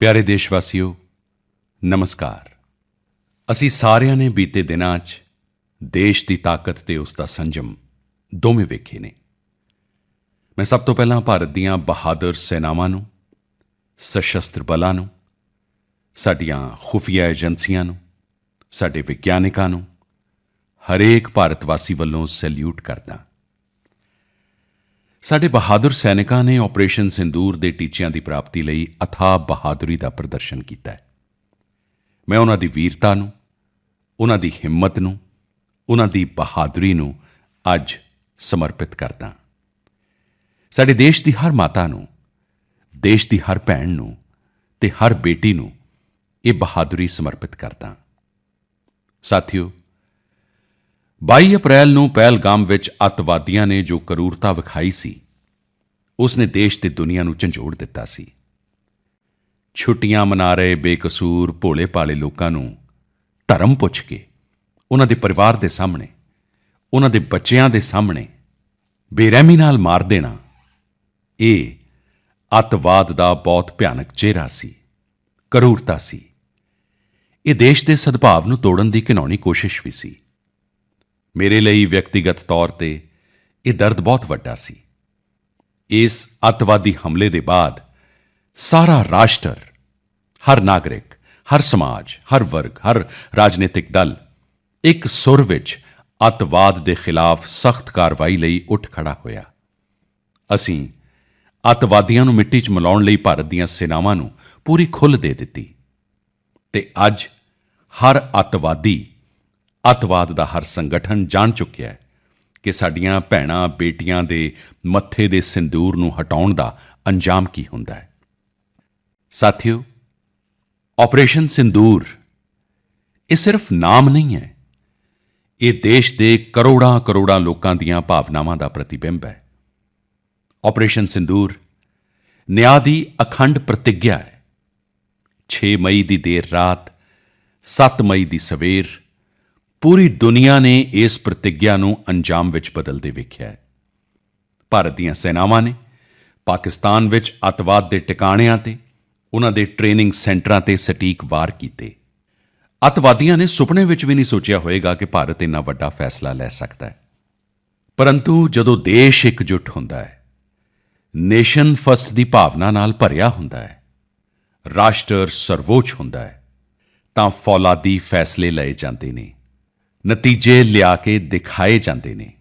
ਪਿਆਰੇ ਦੇਸ਼ਵਾਸੀਓ, ਨਮਸਕਾਰ। ਅਸੀਂ ਸਾਰਿਆਂ ਨੇ ਬੀਤੇ ਦਿਨਾਂ 'ਚ ਦੇਸ਼ ਦੀ ਤਾਕਤ ਤੇ ਉਸ ਦਾ ਸੰਜਮ ਦੋਵੇਂ ਵੇਖੇ ਨੇ। ਮੈਂ ਸਭ ਤੋਂ ਪਹਿਲਾਂ ਭਾਰਤ ਦੀਆਂ ਬਹਾਦਰ ਸੈਨਾਵਾਂ ਨੂੰ, ਸਸ਼ਸਤਰ ਬਲਾਂ ਨੂੰ, ਸਾਡੀਆਂ ਖੁਫੀਆ ਏਜੰਸੀਆਂ ਨੂੰ, ਸਾਡੇ ਵਿਗਿਆਨਿਕਾਂ ਨੂੰ, ਹਰੇਕ ਭਾਰਤ ਵਾਸੀ ਵੱਲੋਂ ਸੈਲੂਟ ਕਰਦਾ ਸਾਡੇ ਬਹਾਦਰ ਸੈਨਿਕਾਂ ਨੇ ਆਪਰੇਸ਼ਨ ਸਿੰਦੂਰ ਦੇ ਟੀਚਿਆਂ ਦੀ ਪ੍ਰਾਪਤੀ ਲਈ ਅਥਾਹ ਬਹਾਦਰੀ ਦਾ ਪ੍ਰਦਰਸ਼ਨ ਕੀਤਾ ਹੈ। ਮੈਂ ਉਹਨਾਂ ਦੀ ਵੀਰਤਾ ਨੂੰ, ਉਹਨਾਂ ਦੀ ਹਿੰਮਤ ਨੂੰ, ਉਹਨਾਂ ਦੀ ਬਹਾਦਰੀ ਨੂੰ ਅੱਜ ਸਮਰਪਿਤ ਕਰਦਾ ਸਾਡੇ ਦੇਸ਼ ਦੀ ਹਰ ਮਾਤਾ ਨੂੰ, ਦੇਸ਼ ਦੀ ਹਰ ਭੈਣ ਨੂੰ ਤੇ ਹਰ ਬੇਟੀ ਨੂੰ ਇਹ ਬਹਾਦਰੀ ਸਮਰਪਿਤ ਕਰਦਾ ਸਾਥੀਓ 22 ਅਪ੍ਰੈਲ ਨੂੰ ਪਹਿਲਗਾਮ ਵਿੱਚ ਅੱਤਵਾਦੀਆਂ ਨੇ ਜੋ ਕਰੂਰਤਾ ਵਿਖਾਈ ਸੀ ਉਸ ਨੇ ਦੇਸ਼ ਤੇ ਦੁਨੀਆ ਨੂੰ ਝੰਜੋੜ ਦਿੱਤਾ ਸੀ। ਛੁੱਟੀਆਂ ਮਨਾ ਰਹੇ ਬੇਕਸੂਰ ਭੋਲੇ-ਭਾਲੇ ਲੋਕਾਂ ਨੂੰ ਧਰਮ ਪੁੱਛ ਕੇ ਉਹਨਾਂ ਦੇ ਪਰਿਵਾਰ ਦੇ ਸਾਹਮਣੇ, ਉਹਨਾਂ ਦੇ ਬੱਚਿਆਂ ਦੇ ਸਾਹਮਣੇ ਬੇਰਹਿਮੀ ਨਾਲ ਮਾਰ ਦੇਣਾ, ਇਹ ਅੱਤਵਾਦ ਦਾ ਬਹੁਤ ਭਿਆਨਕ ਚਿਹਰਾ ਸੀ, ਕਰੂਰਤਾ ਸੀ। ਇਹ ਦੇਸ਼ ਦੇ ਸਦਭਾਵ ਨੂੰ ਤੋੜਨ ਦੀ ਘਿਨੌਣੀ ਕੋਸ਼ਿਸ਼ ਵੀ ਸੀ। ਮੇਰੇ ਲਈ ਵਿਅਕਤੀਗਤ ਤੌਰ ਤੇ ਇਹ ਦਰਦ ਬਹੁਤ ਵੱਡਾ ਸੀ। ਇਸ ਅੱਤਵਾਦੀ ਹਮਲੇ ਦੇ ਬਾਅਦ ਸਾਰਾ ਰਾਸ਼ਟਰ, ਹਰ ਨਾਗਰਿਕ, ਹਰ ਸਮਾਜ, ਹਰ ਵਰਗ, ਹਰ ਰਾਜਨੀਤਿਕ ਦਲ ਇੱਕ ਸੁਰ ਵਿੱਚ ਅੱਤਵਾਦ ਦੇ ਖਿਲਾਫ ਸਖਤ ਕਾਰਵਾਈ ਲਈ ਉੱਠ ਖੜਾ ਹੋਇਆ। ਅਸੀਂ ਅੱਤਵਾਦੀਆਂ ਨੂੰ ਮਿੱਟੀ 'ਚ ਮਿਲਾਉਣ ਲਈ ਭਾਰਤ ਦੀਆਂ ਸੈਨਾਵਾਂ ਨੂੰ ਪੂਰੀ ਖੁੱਲ੍ਹ ਦੇ ਦਿੱਤੀ ਤੇ ਅੱਜ ਹਰ ਅੱਤਵਾਦੀ ਅੱਤਵਾਦ ਦਾ ਹਰ ਸੰਗਠਨ ਜਾਣ ਚੁੱਕਿਆ ਹੈ ਕਿ ਸਾਡੀਆਂ ਭੈਣਾਂ ਬੇਟੀਆਂ ਦੇ ਮੱਥੇ ਦੇ ਸਿੰਦੂਰ ਨੂੰ ਹਟਾਉਣ ਦਾ ਅੰਜਾਮ ਕੀ ਹੁੰਦਾ ਹੈ। ਸਾਥੀਓ, ਆਪਰੇਸ਼ਨ ਸਿੰਦੂਰ, ਇਹ ਸਿਰਫ ਨਾਮ ਨਹੀਂ ਹੈ। ਇਹ ਦੇਸ਼ ਦੇ ਕਰੋੜਾਂ ਕਰੋੜਾਂ ਲੋਕਾਂ ਦੀਆਂ ਭਾਵਨਾਵਾਂ ਦਾ ਪ੍ਰਤੀਬਿੰਬ ਹੈ। ਆਪਰੇਸ਼ਨ ਸਿੰਦੂਰ, ਨਿਆਂ ਦੀ ਅਖੰਡ ਪ੍ਰਤੀਗਿਆ ਹੈ। 6 ਮਈ ਦੀ ਦੇਰ ਰਾਤ 7 ਮਈ ਦੀ ਸਵੇਰ ਪੂਰੀ ਦੁਨੀਆ ਨੇ ਇਸ ਪ੍ਰਤੀਗਿਆ ਨੂੰ ਅੰਜਾਮ ਵਿੱਚ ਬਦਲਦੇ ਵੇਖਿਆ ਹੈ। ਭਾਰਤ ਦੀਆਂ ਸੈਨਾਵਾਂ ਨੇ ਪਾਕਿਸਤਾਨ ਵਿੱਚ ਅੱਤਵਾਦ ਦੇ ਟਿਕਾਣਿਆਂ ਤੇ, ਉਹਨਾਂ ਦੇ ਟ੍ਰੇਨਿੰਗ ਸੈਂਟਰਾਂ ਤੇ ਸਟੀਕ ਵਾਰ ਕੀਤੇ। ਅੱਤਵਾਦੀਆਂ ਨੇ ਸੁਪਨੇ ਵਿੱਚ ਵੀ ਨਹੀਂ ਸੋਚਿਆ ਹੋਵੇਗਾ ਕਿ ਭਾਰਤ ਇੰਨਾ ਵੱਡਾ ਫੈਸਲਾ ਲੈ ਸਕਦਾ ਹੈ। ਪਰੰਤੂ ਜਦੋਂ ਦੇਸ਼ ਇਕਜੁੱਟ ਹੁੰਦਾ ਹੈ, ਨੇਸ਼ਨ ਫਸਟ ਦੀ ਭਾਵਨਾ ਨਾਲ ਭਰਿਆ ਹੁੰਦਾ ਹੈ, ਰਾਸ਼ਟਰ ਸਰਵੋੱਚ ਹੁੰਦਾ ਹੈ, ਤਾਂ ਫੌਲਾਦੀ ਫੈਸਲੇ ਲਏ ਜਾਂਦੇ ਨੇ। ਨਤੀਜੇ ਲਿਆ ਕੇ ਦਿਖਾਏ ਜਾਂਦੇ ਨੇ।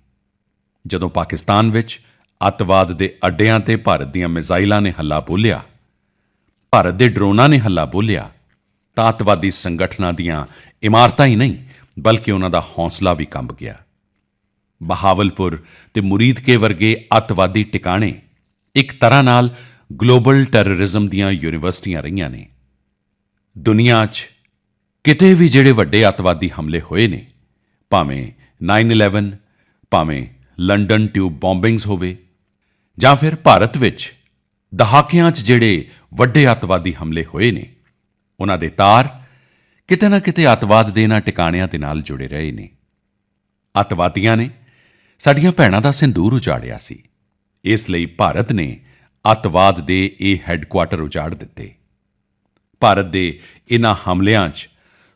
ਜਦੋਂ ਪਾਕਿਸਤਾਨ ਵਿੱਚ ਅੱਤਵਾਦ ਦੇ ਅੱਡਿਆਂ ਤੇ ਭਾਰਤ ਦੀਆਂ ਮਿਜ਼ਾਈਲਾਂ ਨੇ ਹੱਲਾ ਬੋਲਿਆ, ਭਾਰਤ ਦੇ ਡਰੋਨਾਂ ਨੇ ਹੱਲਾ ਬੋਲਿਆ, ਤਾਂ ਅੱਤਵਾਦੀ ਸੰਗਠਨਾਂ ਦੀਆਂ ਇਮਾਰਤਾਂ ਹੀ ਨਹੀਂ, ਬਲਕਿ ਉਹਨਾਂ ਦਾ ਹੌਸਲਾ ਵੀ ਕੰਬ ਗਿਆ। ਬਹਾਵਲਪੁਰ ਤੇ ਮੁਰੀਦਕੇ ਵਰਗੇ ਅੱਤਵਾਦੀ ਟਿਕਾਣੇ ਇੱਕ ਤਰ੍ਹਾਂ ਨਾਲ ਗਲੋਬਲ ਟੈਰਰਿਜ਼ਮ ਦੀਆਂ ਯੂਨੀਵਰਸਿਟੀਆਂ ਰਹੀਆਂ ਨੇ। ਦੁਨੀਆ 'ਚ ਕਿਤੇ ਵੀ ਜਿਹੜੇ ਵੱਡੇ ਅੱਤਵਾਦੀ ਹਮਲੇ ਹੋਏ ਨੇ ਭਾਵੇਂ 9/11 ਭਾਵੇਂ ਲੰਡਨ ਟਿਊਬ ਬੰਬਿੰਗਸ ਹੋਵੇ, ਜਾਂ ਫਿਰ ਭਾਰਤ ਵਿੱਚ ਦਹਾਕਿਆਂ 'ਚ ਜਿਹੜੇ ਵੱਡੇ ਅੱਤਵਾਦੀ ਹਮਲੇ ਹੋਏ ਨੇ, ਉਹਨਾਂ ਦੇ ਤਾਰ ਕਿਤੇ ਨਾ ਕਿਤੇ ਅੱਤਵਾਦ ਦੇ ਇਹਨਾਂ ਟਿਕਾਣਿਆਂ ਦੇ ਨਾਲ ਜੁੜੇ ਰਹੇ ਨੇ। ਅੱਤਵਾਦੀਆਂ ਨੇ ਸਾਡੀਆਂ ਭੈਣਾਂ ਦਾ ਸਿੰਦੂਰ ਉਜਾੜਿਆ ਸੀ। ਇਸ ਲਈ ਭਾਰਤ ਨੇ ਅੱਤਵਾਦ ਦੇ ਇਹ ਹੈੱਡਕੁਆਰਟਰ ਉਜਾੜ ਦਿੱਤੇ। ਭਾਰਤ ਦੇ ਇਹਨਾਂ ਹਮਲਿਆਂ 'ਚ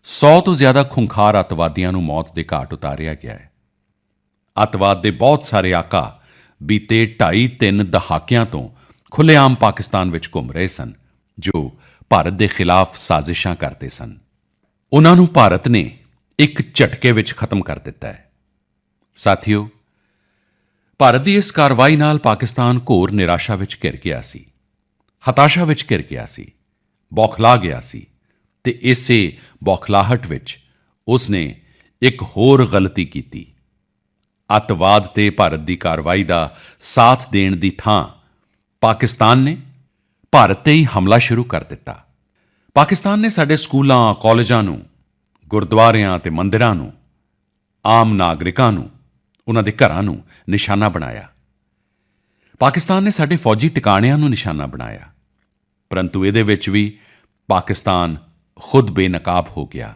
100 ਤੋਂ ਜ਼ਿਆਦਾ ਖੁੰਖਾਰ ਅੱਤਵਾਦੀਆਂ ਨੂੰ ਮੌਤ ਦੇ ਘਾਟ ਉਤਾਰਿਆ ਗਿਆ ਹੈ। ਅੱਤਵਾਦ ਦੇ ਬਹੁਤ ਸਾਰੇ ਆਕਾ ਬੀਤੇ 2.5 3 ਦਹਾਕਿਆਂ ਤੋਂ ਖੁੱਲ੍ਹੇਆਮ ਪਾਕਿਸਤਾਨ ਵਿੱਚ ਘੁੰਮ ਰਹੇ ਸਨ, ਜੋ ਭਾਰਤ ਦੇ ਖਿਲਾਫ ਸਾਜ਼ਿਸ਼ਾਂ ਕਰਦੇ ਸਨ। ਉਹਨਾਂ ਨੂੰ ਭਾਰਤ ਨੇ ਇੱਕ ਝਟਕੇ ਵਿੱਚ ਖਤਮ ਕਰ ਦਿੱਤਾ ਹੈ। ਸਾਥੀਓ, ਭਾਰਤ ਦੀ ਇਸ ਕਾਰਵਾਈ ਨਾਲ ਪਾਕਿਸਤਾਨ ਘੋਰ ਨਿਰਾਸ਼ਾ ਵਿੱਚ ਘਿਰ ਗਿਆ ਸੀ, ਹਤਾਸ਼ਾ ਵਿੱਚ ਘਿਰ ਗਿਆ ਸੀ, ਬੌਖਲਾ ਗਿਆ ਸੀ। ਤੇ ਇਸੇ ਬੌਖਲਾਹਟ ਵਿੱਚ ਉਸ ਨੇ ਇੱਕ ਹੋਰ ਗਲਤੀ ਕੀਤੀ। ਅੱਤਵਾਦ ਤੇ ਭਾਰਤ ਦੀ ਕਾਰਵਾਈ ਦਾ ਸਾਥ ਦੇਣ ਦੀ ਥਾਂ ਪਾਕਿਸਤਾਨ ਨੇ ਭਾਰਤ ਤੇ ਹੀ ਹਮਲਾ ਸ਼ੁਰੂ ਕਰ ਦਿੱਤਾ। ਪਾਕਿਸਤਾਨ ਨੇ ਸਾਡੇ ਸਕੂਲਾਂ, ਕਾਲਜਾਂ ਨੂੰ, ਗੁਰਦੁਆਰਿਆਂ ਤੇ ਮੰਦਿਰਾਂ ਨੂੰ, ਆਮ ਨਾਗਰਿਕਾਂ ਨੂੰ, ਉਹਨਾਂ ਦੇ ਘਰਾਂ ਨੂੰ ਨਿਸ਼ਾਨਾ ਬਣਾਇਆ। ਪਾਕਿਸਤਾਨ ਨੇ ਸਾਡੇ ਫੌਜੀ ਟਿਕਾਣਿਆਂ ਨੂੰ ਨਿਸ਼ਾਨਾ ਬਣਾਇਆ। ਪਰੰਤੂ ਇਹਦੇ ਵਿੱਚ ਵੀ ਪਾਕਿਸਤਾਨ ਖੁਦ ਬੇਨਕਾਬ ਹੋ ਗਿਆ।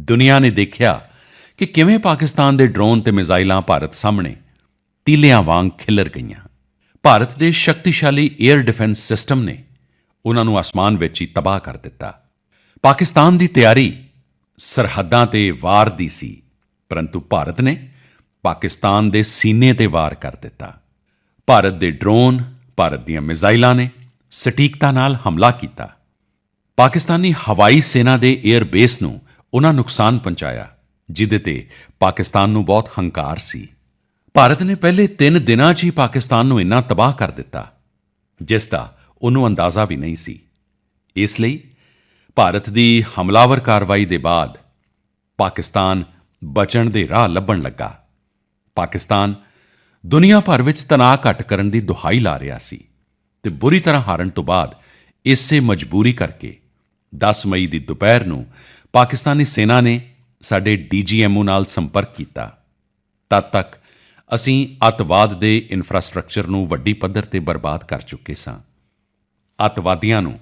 ਦੁਨੀਆ ਨੇ ਦੇਖਿਆ ਕਿ ਕਿਵੇਂ ਪਾਕਿਸਤਾਨ ਦੇ ਡਰੋਨ ਤੇ ਮਿਜ਼ਾਈਲਾਂ ਭਾਰਤ ਸਾਹਮਣੇ ਤੀਲਿਆਂ ਵਾਂਗ ਖਿਲਰ ਗਈਆਂ। ਭਾਰਤ ਦੇ ਸ਼ਕਤੀਸ਼ਾਲੀ 에ਅਰ ਡਿਫੈਂਸ ਸਿਸਟਮ ਨੇ ਉਹਨਾਂ ਨੂੰ ਅਸਮਾਨ ਵਿੱਚ ਹੀ ਤਬਾਹ ਕਰ ਦਿੱਤਾ। ਪਾਕਿਸਤਾਨ ਦੀ ਤਿਆਰੀ ਸਰਹੱਦਾਂ ਤੇ ਵਾਰ ਦੀ ਸੀ, ਪਰੰਤੂ ਭਾਰਤ ਨੇ ਪਾਕਿਸਤਾਨ ਦੇ ਸੀਨੇ ਤੇ ਵਾਰ ਕਰ ਦਿੱਤਾ। ਭਾਰਤ ਦੇ ਡਰੋਨ, ਭਾਰਤ ਦੀਆਂ ਮਿਜ਼ਾਈਲਾਂ ਨੇ ਸਟੀਕਤਾ ਨਾਲ ਹਮਲਾ ਕੀਤਾ। ਪਾਕਿਸਤਾਨੀ ਹਵਾਈ ਸੈਨਾ ਦੇ 에ਅਰ ਬੇਸ ਨੂੰ ਉਹਨਾਂ ਨੁਕਸਾਨ ਪਹੁੰਚਾਇਆ ਜਿਦੇ ਤੇ ਪਾਕਿਸਤਾਨ ਨੂੰ ਬਹੁਤ ਹੰਕਾਰ ਸੀ। ਭਾਰਤ ਨੇ ਪਹਿਲੇ 3 ਦਿਨਾਂ 'ਚ ਹੀ ਪਾਕਿਸਤਾਨ ਨੂੰ ਇੰਨਾ ਤਬਾਹ ਕਰ ਦਿੱਤਾ, ਜਿਸ ਦਾ ਉਹਨੂੰ ਅੰਦਾਜ਼ਾ ਵੀ ਨਹੀਂ ਸੀ। ਇਸ ਲਈ ਭਾਰਤ ਦੀ ਹਮਲਾਵਰ ਕਾਰਵਾਈ ਦੇ ਬਾਅਦ ਪਾਕਿਸਤਾਨ ਬਚਣ ਦੇ ਰਾਹ ਲੱਭਣ ਲੱਗਾ। ਪਾਕਿਸਤਾਨ ਦੁਨੀਆ ਭਰ ਵਿੱਚ ਤਣਾਅ ਘਟ ਕਰਨ ਦੀ ਦੁਹਾਈ ਲਾ ਰਿਹਾ ਸੀ ਤੇ ਬੁਰੀ ਤਰ੍ਹਾਂ ਹਾਰਨ ਤੋਂ ਬਾਅਦ ਇਸੇ ਮਜਬੂਰੀ ਕਰਕੇ 10 ਮਈ ਦੀ ਦੁਪਹਿਰ ਨੂੰ ਪਾਕਿਸਤਾਨੀ ਸੈਨਾ ਨੇ ਸਾਡੇ ਡੀਜੀਐਮਓ ਨਾਲ ਸੰਪਰਕ ਕੀਤਾ। ਤਦ ਤੱਕ ਅਸੀਂ ਅੱਤਵਾਦ ਦੇ ਇਨਫਰਾਸਟ੍ਰਕਚਰ ਨੂੰ ਵੱਡੀ ਪੱਧਰ ਤੇ ਬਰਬਾਦ ਕਰ ਚੁੱਕੇ ਸਾਂ। ਅੱਤਵਾਦੀਆਂ ਨੂੰ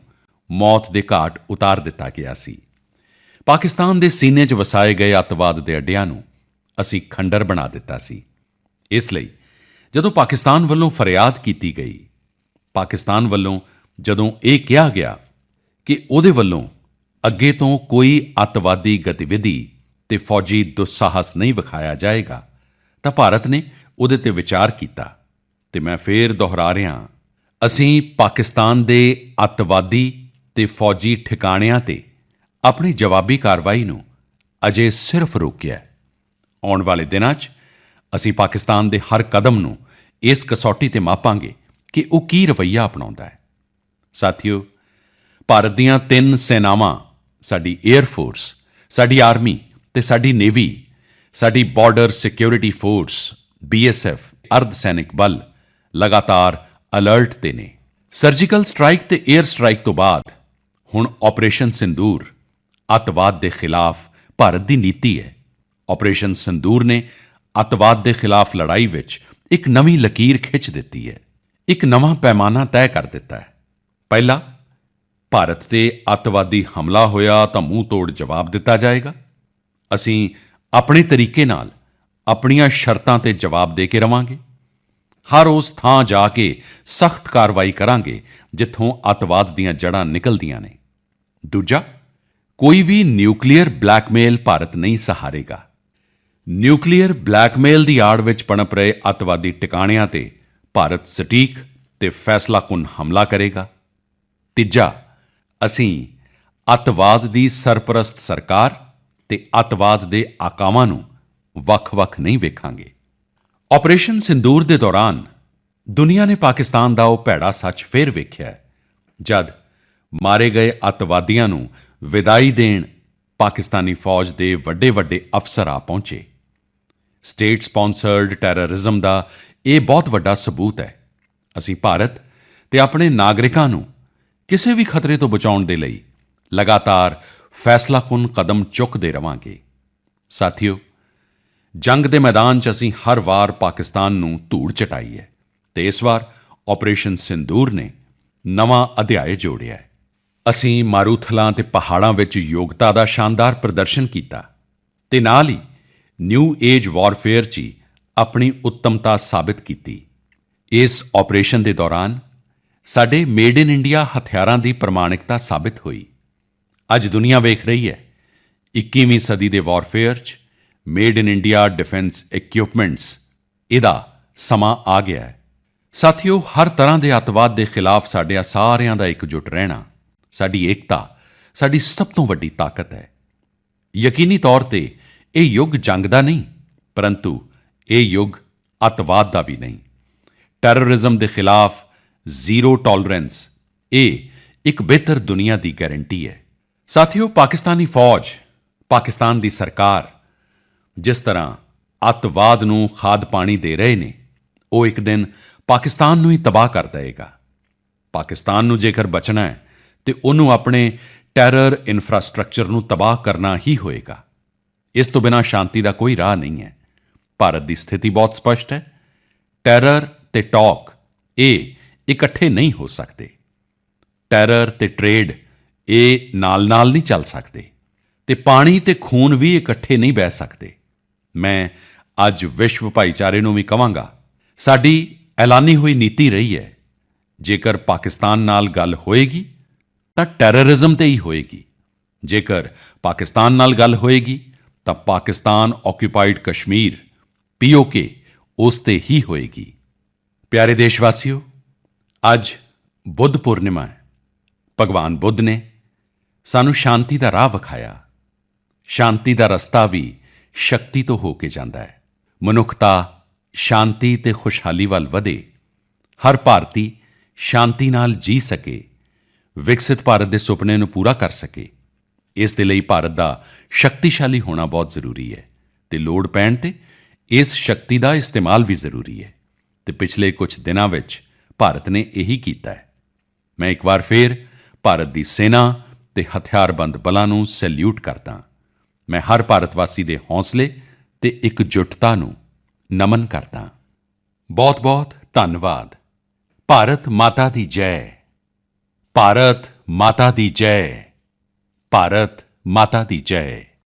ਮੌਤ ਦੇ ਘਾਟ ਉਤਾਰ ਦਿੱਤਾ ਗਿਆ ਸੀ। ਪਾਕਿਸਤਾਨ ਦੇ ਸੀਨੇ 'ਚ ਵਸਾਏ ਗਏ ਅੱਤਵਾਦ ਦੇ ਅੱਡਿਆਂ ਨੂੰ ਅਸੀਂ ਖੰਡਰ ਬਣਾ ਦਿੱਤਾ ਸੀ। ਇਸ ਲਈ ਜਦੋਂ ਪਾਕਿਸਤਾਨ ਵੱਲੋਂ ਫਰਿਆਦ ਕੀਤੀ ਗਈ, ਪਾਕਿਸਤਾਨ ਵੱਲੋਂ ਜਦੋਂ ਇਹ ਕਿਹਾ ਗਿਆ ਕਿ ਉਹਦੇ ਵੱਲੋਂ ਅੱਗੇ ਤੋਂ ਕੋਈ ਅੱਤਵਾਦੀ ਗਤੀਵਿਧੀ ਤੇ ਫੌਜੀ ਦੁঃਸਾਹਸ ਨਹੀਂ ਵਿਖਾਇਆ ਜਾਏਗਾ, ਤਾਂ ਭਾਰਤ ਨੇ ਉਹਦੇ ਤੇ ਵਿਚਾਰ ਕੀਤਾ ਤੇ ਮੈਂ ਫੇਰ ਦੁਹਰਾ ਰਿਹਾ ਅਸੀਂ ਪਾਕਿਸਤਾਨ ਦੇ ਅੱਤਵਾਦੀ ਤੇ ਫੌਜੀ ਠਿਕਾਣਿਆਂ ਤੇ ਆਪਣੀ ਜਵਾਬੀ ਕਾਰਵਾਈ ਨੂੰ ਅਜੇ ਸਿਰਫ ਰੋਕਿਆ ਆਉਣ ਵਾਲੇ ਦਿਨਾਂ 'ਚ ਅਸੀਂ ਪਾਕਿਸਤਾਨ ਦੇ ਹਰ ਕਦਮ ਨੂੰ ਇਸ ਕਸੌਟੀ ਤੇ ਮਾਪਾਂਗੇ ਕਿ ਉਹ ਕੀ ਰਵੱਈਆ ਅਪਣਾਉਂਦਾ ਹੈ। ਸਾਥੀਓ ਭਾਰਤ ਦੀਆਂ ਤਿੰਨ ਸੈਨਾਵਾਂ, ਸਾਡੀ 에ਅਰ ਫੋਰਸ ਸਾਡੀ ਆਰਮੀ ਤੇ ਸਾਡੀ ਨੇਵੀ ਸਾਡੀ ਬਾਰਡਰ ਸਿਕਿਉਰਿਟੀ ਫੋਰਸ ਬੀਐਸਐਫ ਅਰਧ ਸੈਨਿਕ ਬਲ ਲਗਾਤਾਰ ਅਲਰਟ ਤੇ ਨੇ। ਸਰਜੀਕਲ ਸਟ੍ਰਾਈਕ ਤੇ 에ਅਰ ਸਟ੍ਰਾਈਕ ਤੋਂ ਬਾਅਦ ਹੁਣ ਆਪਰੇਸ਼ਨ ਸਿੰਦੂਰ ਅੱਤਵਾਦ ਦੇ ਖਿਲਾਫ ਭਾਰਤ ਦੀ ਨੀਤੀ ਹੈ। ਆਪਰੇਸ਼ਨ ਸਿੰਦੂਰ ਨੇ ਅੱਤਵਾਦ ਦੇ ਖਿਲਾਫ ਲੜਾਈ ਵਿੱਚ ਇੱਕ ਨਵੀਂ ਲਕੀਰ ਖਿੱਚ ਦਿੱਤੀ ਹੈ। ਇੱਕ ਨਵਾਂ ਪੈਮਾਨਾ ਤੈਅ ਕਰ ਦਿੱਤਾ ਹੈ। ਪਹਿਲਾ ਭਾਰਤ ਤੇ ਅੱਤਵਾਦੀ ਹਮਲਾ ਹੋਇਆ ਤਾਂ ਮੂੰਹ ਤੋੜ ਜਵਾਬ ਦਿੱਤਾ ਜਾਏਗਾ। ਅਸੀਂ ਆਪਣੇ ਤਰੀਕੇ ਨਾਲ ਆਪਣੀਆਂ ਸ਼ਰਤਾਂ ਤੇ ਜਵਾਬ ਦੇ ਕੇ ਰਵਾਂਗੇ। ਹਰ ਉਸ ਥਾਂ ਜਾ ਕੇ ਸਖਤ ਕਾਰਵਾਈ ਕਰਾਂਗੇ ਜਿੱਥੋਂ ਅੱਤਵਾਦ ਦੀਆਂ ਜੜ੍ਹਾਂ ਨਿਕਲਦੀਆਂ ਨੇ। ਦੂਜਾ, ਕੋਈ ਵੀ ਨਿਊਕਲੀਅਰ ਬਲੈਕਮੇਲ ਭਾਰਤ ਨਹੀਂ ਸਹਾਰੇਗਾ। ਨਿਊਕਲੀਅਰ ਬਲੈਕਮੇਲ ਦੀ ਆੜ ਵਿੱਚ ਪਣਪ ਰਹੇ ਅੱਤਵਾਦੀ ਟਿਕਾਣਿਆਂ ਤੇ ਭਾਰਤ ਸਟੀਕ ਤੇ ਫੈਸਲਾਕੁਨ ਹਮਲਾ ਕਰੇਗਾ। ਤੀਜਾ ਅਸੀਂ ਅੱਤਵਾਦ ਦੀ ਸਰਪ੍ਰਸਤ ਸਰਕਾਰ ਤੇ ਅੱਤਵਾਦ ਦੇ ਆਕਾਵਾਂ ਨੂੰ ਵੱਖ-ਵੱਖ ਨਹੀਂ ਵੇਖਾਂਗੇ। ਆਪਰੇਸ਼ਨ ਸਿੰਦੂਰ ਦੇ ਦੌਰਾਨ ਦੁਨੀਆ ਨੇ ਪਾਕਿਸਤਾਨ ਦਾ ਉਹ ਭੈੜਾ ਸੱਚ ਫੇਰ ਵੇਖਿਆ ਜਦ ਮਾਰੇ ਗਏ ਅੱਤਵਾਦੀਆਂ ਨੂੰ ਵਿਦਾਈ ਦੇਣ ਪਾਕਿਸਤਾਨੀ ਫੌਜ ਦੇ ਵੱਡੇ-ਵੱਡੇ ਅਫਸਰ ਆ ਪਹੁੰਚੇ। ਸਟੇਟ ਸਪਾਂਸਰਡ ਟੈਰਰਿਜ਼ਮ ਦਾ ਇਹ ਬਹੁਤ ਵੱਡਾ ਸਬੂਤ ਹੈ। ਅਸੀਂ ਭਾਰਤ ਤੇ ਆਪਣੇ ਨਾਗਰਿਕਾਂ ਨੂੰ ਕਿਸੇ ਵੀ ਖਤਰੇ ਤੋਂ ਬਚਾਉਣ ਦੇ ਲਈ ਲਗਾਤਾਰ ਫੈਸਲਾਕੁਨ ਕਦਮ ਚੁੱਕਦੇ ਰਵਾਂਗੇ। ਸਾਥੀਓ, ਜੰਗ ਦੇ ਮੈਦਾਨ 'ਚ ਅਸੀਂ ਹਰ ਵਾਰ ਪਾਕਿਸਤਾਨ ਨੂੰ ਧੂੜ ਚਟਾਈ ਹੈ ਤੇ ਇਸ ਵਾਰ ਆਪਰੇਸ਼ਨ ਸਿੰਦੂਰ ਨੇ ਨਵਾਂ ਅਧਿਆਇ ਜੋੜਿਆ ਹੈ। ਅਸੀਂ ਮਾਰੂਥਲਾਂ ਤੇ ਪਹਾੜਾਂ ਵਿੱਚ ਯੋਗਤਾ ਦਾ ਸ਼ਾਨਦਾਰ ਪ੍ਰਦਰਸ਼ਨ ਕੀਤਾ ਤੇ ਨਾਲ ਹੀ ਨਿਊ ਏਜ ਵਾਰਫੇਅਰ 'ਚ ਹੀ ਆਪਣੀ ਉੱਤਮਤਾ ਸਾਬਿਤ ਕੀਤੀ। ਇਸ ਆਪਰੇਸ਼ਨ ਦੇ ਦੌਰਾਨ ਸਾਡੇ ਮੇਡ ਇਨ ਇੰਡੀਆ ਹਥਿਆਰਾਂ ਦੀ ਪ੍ਰਮਾਣਿਕਤਾ ਸਾਬਿਤ ਹੋਈ। ਅੱਜ ਦੁਨੀਆ ਵੇਖ ਰਹੀ ਹੈ 21ਵੀਂ ਸਦੀ ਦੇ ਵਾਰਫੇਅਰ 'ਚ made in India defence equipments ਇਹਦਾ ਸਮਾਂ ਆ ਗਿਆ ਹੈ। ਸਾਥੀਓ, ਹਰ ਤਰ੍ਹਾਂ ਦੇ ਅੱਤਵਾਦ ਦੇ ਖਿਲਾਫ ਸਾਡੇ ਸਾਰਿਆਂ ਦਾ ਇਕਜੁੱਟ ਰਹਿਣਾ, ਸਾਡੀ ਏਕਤਾ, ਸਾਡੀ ਸਭ ਤੋਂ ਵੱਡੀ ਤਾਕਤ ਹੈ। ਯਕੀਨੀ ਤੌਰ ਤੇ ਇਹ ਯੁੱਗ ਜੰਗ ਦਾ ਨਹੀਂ, ਪਰੰਤੂ ਇਹ ਯੁੱਗ ਅੱਤਵਾਦ ਦਾ ਵੀ ਨਹੀਂ। ਟੈਰਰਿਜ਼ਮ ਦੇ ਖਿਲਾਫ ਜ਼ੀਰੋ ਟੋਲਰੈਂਸ। ਇਹ ਇੱਕ ਬਿਹਤਰ ਦੁਨੀਆ ਦੀ ਗਾਰੰਟੀ ਹੈ। ਸਾਥੀਓ, ਪਾਕਿਸਤਾਨੀ ਫੌਜ, ਪਾਕਿਸਤਾਨ ਦੀ ਸਰਕਾਰ, ਜਿਸ ਤਰ੍ਹਾਂ ਅੱਤਵਾਦ ਨੂੰ ਖਾਦ ਪਾਣੀ ਦੇ ਰਹੇ ਨੇ, ਉਹ ਇੱਕ ਦਿਨ ਪਾਕਿਸਤਾਨ ਨੂੰ ਹੀ ਤਬਾਹ ਕਰ ਦੇਵੇਗਾ। ਪਾਕਿਸਤਾਨ ਨੂੰ ਜੇਕਰ ਬਚਣਾ ਹੈ, ਤੇ ਉਹਨੂੰ ਆਪਣੇ ਟੈਰਰ ਇਨਫਰਾਸਟ੍ਰਕਚਰ ਨੂੰ ਤਬਾਹ ਕਰਨਾ ਹੀ ਹੋਏਗਾ ਇਸ ਤੋਂ ਬਿਨਾ ਸ਼ਾਂਤੀ ਦਾ ਕੋਈ ਰਾਹ ਨਹੀਂ ਹੈ। ਭਾਰਤ ਦੀ ਸਥਿਤੀ ਬਹੁਤ ਸਪਸ਼ਟ ਹੈ। ਟੈਰਰ ਤੇ ਟਾਕ ਇਹ ਇਕੱਠੇ ਨਹੀਂ ਹੋ ਸਕਦੇ। ਟੈਰਰ ਤੇ ਟ੍ਰੇਡ ਇਹ ਨਾਲ-ਨਾਲ ਨਹੀਂ ਚੱਲ ਸਕਦੇ ਤੇ ਪਾਣੀ ਤੇ ਖੂਨ ਵੀ ਇਕੱਠੇ ਨਹੀਂ ਬਹਿ ਸਕਦੇ। ਮੈਂ ਅੱਜ ਵਿਸ਼ਵ ਭਾਈਚਾਰੇ ਨੂੰ ਵੀ ਕਵਾਂਗਾ, ਸਾਡੀ ਐਲਾਨੀ ਹੋਈ ਨੀਤੀ ਰਹੀ ਹੈ, ਜੇਕਰ ਪਾਕਿਸਤਾਨ ਨਾਲ ਗੱਲ ਹੋਏਗੀ ਤਾਂ ਟੈਰਰਿਜ਼ਮ ਤੇ ਹੀ ਹੋਏਗੀ, ਜੇਕਰ ਪਾਕਿਸਤਾਨ ਨਾਲ ਗੱਲ ਹੋਏਗੀ ਤਾਂ ਪਾਕਿਸਤਾਨ ਆਕਿਊਪਾਈਡ ਕਸ਼ਮੀਰ ਪੀਓਕੇ ਉਸ ਤੇ ਹੀ ਹੋਏਗੀ। ਪਿਆਰੇ ਦੇਸ਼ਵਾਸੀਓ ਅੱਜ ਬੁੱਧ ਪੂਰਨਿਮਾ ਹੈ। ਭਗਵਾਨ ਬੁੱਧ ਨੇ ਸਾਨੂੰ ਸ਼ਾਂਤੀ ਦਾ ਰਾਹ ਵਿਖਾਇਆ। ਸ਼ਾਂਤੀ ਦਾ ਰਸਤਾ ਵੀ ਸ਼ਕਤੀ ਤੋਂ ਹੋ ਕੇ ਜਾਂਦਾ ਹੈ। ਮਨੁੱਖਤਾ ਸ਼ਾਂਤੀ ਤੇ ਖੁਸ਼ਹਾਲੀ ਵੱਲ ਵਧੇ। ਹਰ ਭਾਰਤੀ ਸ਼ਾਂਤੀ ਨਾਲ ਜੀ ਸਕੇ। ਵਿਕਸਿਤ ਭਾਰਤ ਦੇ ਸੁਪਨੇ ਨੂੰ ਪੂਰਾ ਕਰ ਸਕੇ। ਇਸ ਦੇ ਲਈ ਭਾਰਤ ਦਾ ਸ਼ਕਤੀਸ਼ਾਲੀ ਹੋਣਾ ਬਹੁਤ ਜ਼ਰੂਰੀ ਹੈ ਤੇ ਲੋੜ ਪੈਣ ਤੇ ਇਸ ਸ਼ਕਤੀ ਦਾ ਇਸਤੇਮਾਲ ਵੀ ਜ਼ਰੂਰੀ ਹੈ। ਤੇ ਪਿਛਲੇ ਕੁਝ ਦਿਨਾਂ ਵਿੱਚ ਭਾਰਤ ਨੇ ਇਹੀ ਕੀਤਾ ਹੈ। ਮੈਂ ਇੱਕ ਵਾਰ ਫੇਰ ਭਾਰਤ ਦੀ ਸੈਨਾ ਤੇ ਹਥਿਆਰਬੰਦ ਬਲਾਂ ਨੂੰ ਸੈਲੂਟ ਕਰਦਾ ਮੈਂ ਹਰ ਭਾਰਤ ਵਾਸੀ ਦੇ ਹੌਸਲੇ ਤੇ ਇਕਜੁੱਟਤਾ ਨੂੰ ਨਮਨ ਕਰਦਾ ਬਹੁਤ ਬਹੁਤ ਧੰਨਵਾਦ। ਭਾਰਤ ਮਾਤਾ ਦੀ ਜੈ। ਭਾਰਤ ਮਾਤਾ ਦੀ ਜੈ। ਭਾਰਤ ਮਾਤਾ ਦੀ ਜੈ।